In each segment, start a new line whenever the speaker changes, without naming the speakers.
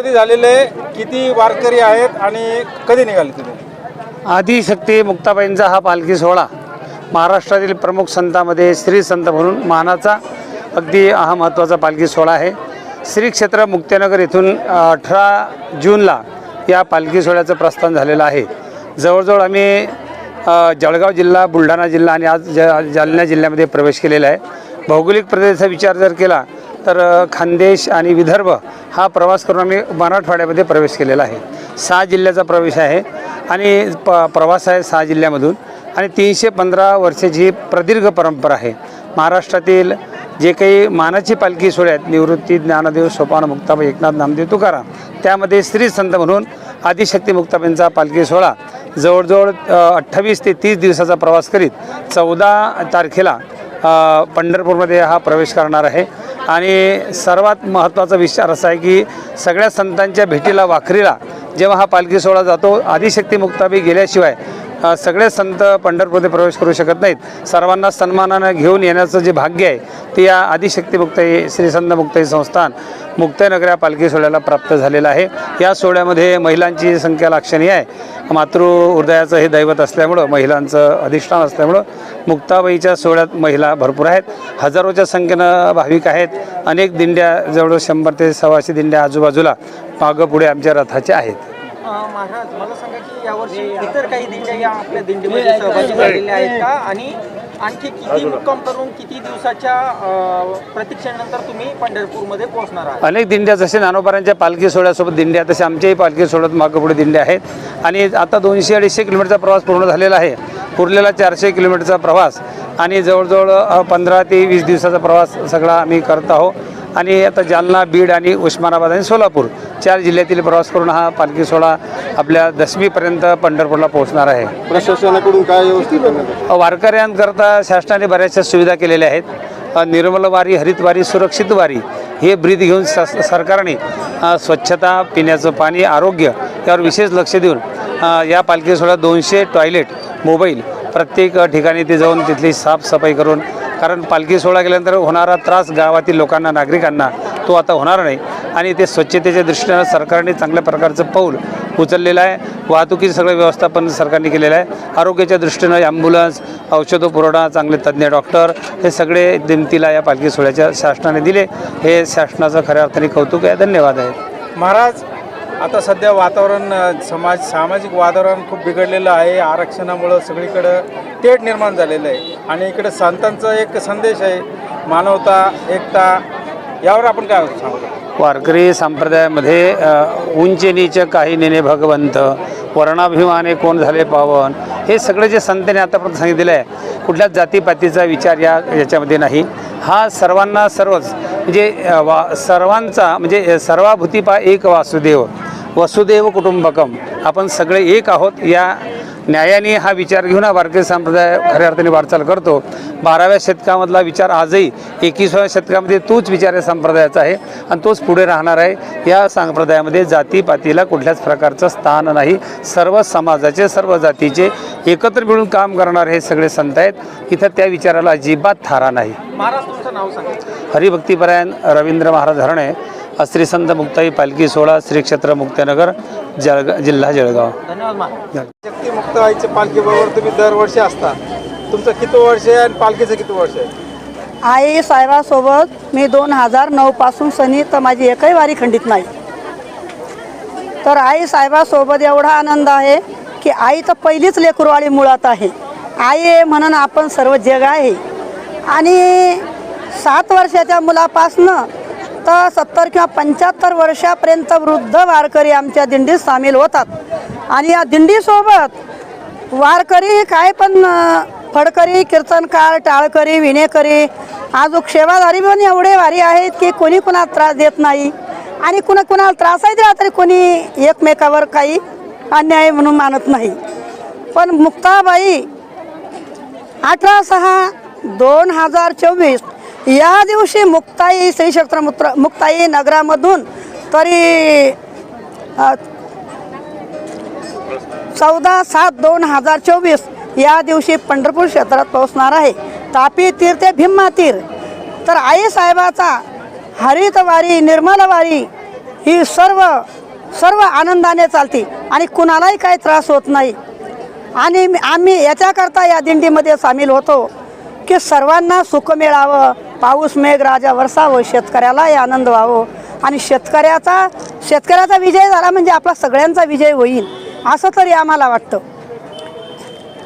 कधी झालेले किती वारकरी आहेत आणि कधी निघाले तुम्ही
आदिशक्ती मुक्ताबाईंचा हा पालखी सोहळा महाराष्ट्रातील प्रमुख संतामध्ये श्री संत म्हणून मानाचा अगदी हा महत्त्वाचा पालखी सोहळा आहे. श्री क्षेत्र मुक्त्यानगर येथून अठरा जूनला या पालखी सोहळ्याचं प्रस्थान झालेलं आहे. जवळजवळ आम्ही जळगाव जिल्हा बुलढाणा जिल्हा आणि आज ज जालना जिल्ह्यामध्ये प्रवेश केलेला आहे. भौगोलिक प्रदेशाचा विचार जर केला तर खानदेश आणि विदर्भ हा प्रवास करून आम्ही मराठवाड्यामध्ये प्रवेश केलेला आहे. सहा जिल्ह्याचा प्रवेश आहे आणि प प्रवास आहे सहा जिल्ह्यामधून आणि तीनशे पंधरा वर्षाची प्रदीर्घ परंपरा आहे. महाराष्ट्रातील जे काही मानाची पालखी सोहळे आहेत निवृत्ती ज्ञानदेव सोपान मुक्ताबाई एकनाथ नामदेव तुकाराम त्यामध्ये श्री संत म्हणून आदिशक्ती मुक्ताबाईंचा पालखी सोहळा जवळजवळ अठ्ठावीस ते तीस दिवसाचा प्रवास करीत चौदा तारखेला पंढरपूरमध्ये हा प्रवेश करणार आहे. आणि सर्वात महत्त्वाचा विचार असा आहे की सगळ्या संतांच्या भेटीला वाखरीला जेव्हा हा पालखी सोहळा जातो आदिशक्ती मुक्ताबी गेल्याशिवाय सगळे संत पंढरपूरमध्ये प्रवेश करू शकत नाहीत. सर्वांना सन्मानानं घेऊन येण्याचं जे भाग्य आहे ते या आदिशक्ती मुक्ताई श्री संत मुक्ताई संस्थान मुक्ताईनगर या पालखी सोहळ्याला प्राप्त झालेलं आहे. या सोहळ्यामध्ये महिलांची संख्या लाक्षणीय आहे. मातृ हृदयाचं हे दैवत असल्यामुळं महिलांचं अधिष्ठान असल्यामुळं मुक्ताबाईच्या सोहळ्यात महिला भरपूर आहेत. हजारोच्या संख्येनं भाविक आहेत. अनेक दिंड्या जवळ शंभर ते सव्वाशे दिंड्या आजूबाजूला मागं पुढे आमच्या रथाच्या आहेत.
अं, महाराज मला सांगा की यावर्षी इतर काही दिंड्या या आपल्या दिंडीमध्ये सहभागी झालेल्या आहेत का? आणि आणखी किती मुक्काम करून किती दिवसाच्या अं, प्रतीक्षेनंतर तुम्ही पंढरपूरमध्ये पोहोचणार आहात?
अनेक दिंड्या जसे नानोबारांच्या पालखी सोहळ्यासोबत दिंड्या तसे आमच्याही पालखी सोहळ्यात मागं पुढे दिंड्या आहेत. आणि आता दोनशे अडीचशे किलोमीटरचा प्रवास पूर्ण झालेला आहे. उरलेला चारशे किलोमीटरचा प्रवास आणि जवळजवळ पंधरा ते वीस दिवसाचा प्रवास सगळा आम्ही करत आहोत. आणि आता जालना बीड आणि उस्मानाबाद आणि सोलापूर चार जिल्ह्यातील प्रवास करून हा पालखी सोहळा आपल्या दशमीपर्यंत पंढरपूरला पोहोचणार आहे.
प्रशासनाकडून काय व्यवस्थित
वारकऱ्यांकरता शासनाने बऱ्याचशा सुविधा केलेल्या आहेत. निर्मल वारी हरित वारी सुरक्षित वारी हे ब्रीद घेऊन स सरकारने स्वच्छता पिण्याचं पाणी आरोग्य यावर विशेष लक्ष देऊन या पालखी सोहळ्यात दोनशे टॉयलेट मोबाईल प्रत्येक ठिकाणी ते जाऊन तिथली साफसफाई करून कारण पालखी सोहळा गेल्यानंतर होणारा त्रास गावातील लोकांना नागरिकांना तो आता होणार नाही. आणि ते स्वच्छतेच्या दृष्टीनं सरकारने चांगल्या प्रकारचं पाऊल उचललेलं आहे. वाहतुकीचं सगळं व्यवस्थापन सरकारने केलेलं आहे. आरोग्याच्या दृष्टीनं ॲम्ब्युलन्स औषध पुरवठा चांगले तज्ज्ञ डॉक्टर हे सगळे दिमतीला या पालखी सोहळ्याच्या शासनाने दिले. हे शासनाचं खऱ्या अर्थाने कौतुक आहे. धन्यवाद आहे.
महाराज आता सध्या वातावरण समाज सामाजिक वातावरण खूप बिघडलेलं आहे. आरक्षणामुळं सगळीकडं तेट निर्माण झालेलं आहे. आणि इकडे संतांचा एक संदेश आहे. मानवता एकता यावर आपण काय सांगतो
वारकरी संप्रदायामध्ये अ, उंच नीच काही नेणे भगवंत वर्णाभिमाने कोण झाले पावन हे सगळे जे संतांनी आतापर्यंत सांगितलेलं आहे कुठल्याच जातीपातीचा विचार या याच्यामध्ये नाही. हा सर्वांना सर्वच म्हणजे वा सर्वांचा म्हणजे सर्वाभूतीपा एक वासुदेव. वसुदेव कुटुंबकम. आपण सगळे एक आहोत. या न्यायाने हा विचार घेऊन हा वारकरी संप्रदाय खऱ्या अर्थाने वाटचाल करतो. बाराव्या शतकामधला विचार आजही एकविसाव्या शतकामध्ये तोच विचार या संप्रदायाचा आहे आणि तोच पुढे राहणार आहे. या संप्रदायामध्ये जातीपातीला कुठल्याच प्रकारचं स्थान नाही. सर्व समाजाचे सर्व जातीचे एकत्र मिळून काम करणारे हे सगळे संत आहेत. इथं त्या विचाराला अजिबात थारा नाही. हरिभक्तीपरायण रवींद्र महाराज हरणे श्री संत मुक्ताई पालखी सोहळा श्री क्षेत्र मुक्त्यानगर जळगा जिल्हा जळगाव.
धन्यवाद
शक्ती मुक्ताईच्या पालखीबरोबर तुम्ही दरवर्षी असता. तुमचं किती वर्ष आहे आणि पालखीचं किती वर्ष आहे?
आई साहेबासोबत मी दोन हजार नऊपासून सनी तर माझी एकही वारी खंडित नाही. तर आई साहेबासोबत एवढा आनंद आहे की आई तर पहिलीच लेकरवाळी मुळात आहे. आई आहे म्हणून आपण सर्व जग आहे. आणि सात वर्षाच्या मुलापासनं फक्त सत्तर किंवा पंच्याहत्तर वर्षापर्यंत वृद्ध वारकरी आमच्या दिंडीत सामील होतात. आणि या दिंडीसोबत वारकरी काय पण फडकरी कीर्तनकार टाळकरी विणेकरी आजूक सेवाधारी पण एवढे वारी आहेत की कोणी कुणाला त्रास देत नाही. आणि कुणा कुणाला त्रासही दिला तरी कोणी एकमेकावर काही अन्याय म्हणून मानत नाही. पण मुक्ताबाई अठरा सहा दोन हजार चोवीस या दिवशी मुक्ताई श्री क्षेत्र मुत्र मुक्ताई नगरामधून तरी चौदा सात दोन हजार चोवीस या दिवशी पंढरपूर क्षेत्रात पोहोचणार आहे. तापी तीर ते भीम्मा तीर. तर आई साहेबाचा निर्मलवारी ही सर्व सर्व आनंदाने चालते आणि कुणालाही काही त्रास होत नाही. आणि आम्ही याच्याकरता या दिंडीमध्ये सामील होतो की सर्वांना सुख मिळावं पाऊस मेघ राजा वर्षावं शेतकऱ्यालाही आनंद व्हावं. आणि शेतकऱ्याचा शेतकऱ्याचा विजय झाला म्हणजे आपला सगळ्यांचा विजय होईल असं तरी आम्हाला वाटतं.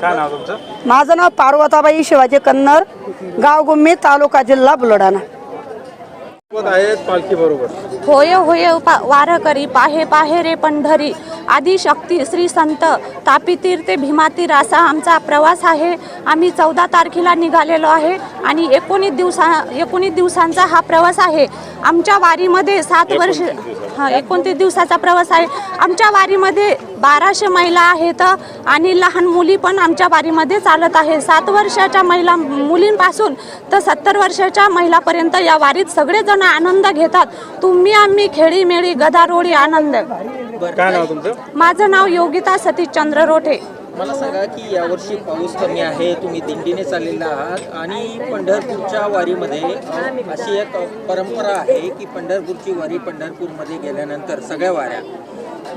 काय नाव तुमचं?
माझं नाव पार्वताबाई शिवाजी कन्नर गाव गुम्मी तालुका जिल्हा बुलढाणा.
आहेत पालखी बरोबर?
होय होय पा वारकरी पाहे पाहे रे पंढरी. आदी शक्ती श्री संत तापीतीर्थे भीमातीर असा आमचा प्रवास आहे. आम्ही चौदा तारखेला निघालेलो आहे आणि एकोणीस दिवसा एकोणीस दिवसांचा हा प्रवास आहे. आमच्या वारीमध्ये सात वर्ष हा एकोणतीस दिवसाचा प्रवास आहे. आमच्या वारीमध्ये बाराशे महिला आहेत आणि लहान मुली पण आमच्या वारीमध्ये चालत आहे. सात वर्षाच्या महिला मुलींपासून तर सत्तर वर्षाच्या महिलापर्यंत या वारीत सगळेजण आनंद घेतात. तुम्ही आम्ही खेळी मेळी गदारोळी आनंद.
काय नाव तुमचं?
माझं नाव योगिता सतीश चंद्र रोठे.
मला सांगा की यावर्षी पाऊस कमी आहे तुम्ही दिंडीने चाललेला आहात आणि पंढरपूरच्या वारीमध्ये अशी एक परंपरा आहे की पंढरपूरची वारी पंढरपूरमध्ये गेल्यानंतर सगळ्या वाऱ्या.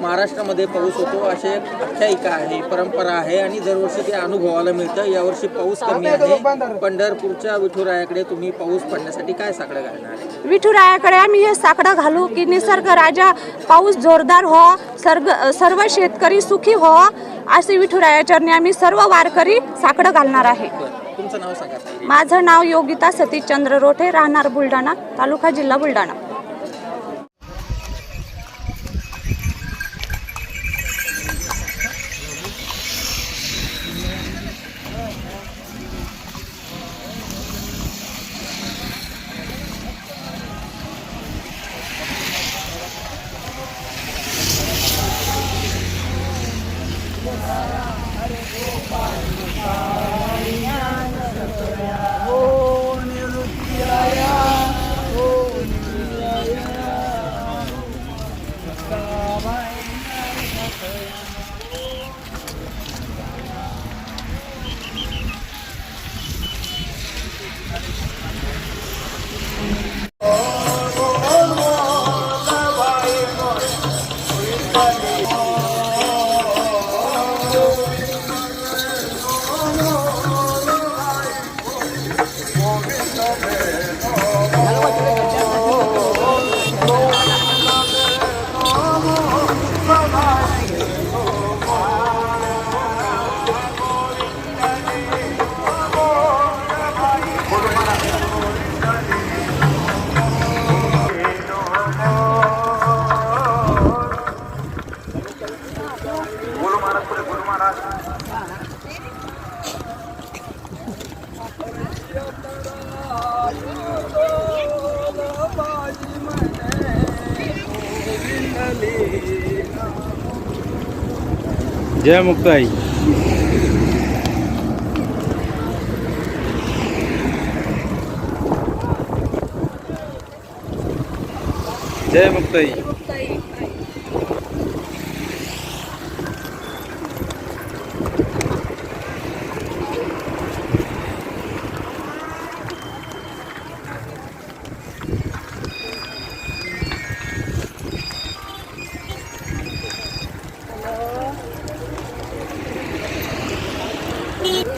महाराष्ट्रामध्ये पाऊस होतो अशी एक आख्यायिका आहे परंपरा आहे आणि दरवर्षी ते अनुभवायला मिळतं. यावर्षी पाऊस कमी आहे. पंढरपूरच्या विठुरायाकडे तुम्ही पाऊस पडण्यासाठी काय साकडं घालणार
विठुरायाकडे आम्ही हे साकडं घालू की निसर्ग राजा पाऊस जोरदार हो सर्ग सर्व शेतकरी सुखी हो असे विठुराया चरणी आम्ही सर्व वारकरी साकडं घालणार आहे.
तुमचं नाव सांगा.
माझं नाव योगिता सतीश चंद्र रोठे राहणार बुलढाणा तालुका जिल्हा बुलढाणा.
जय मुक्ताई. जय मुक्ताई.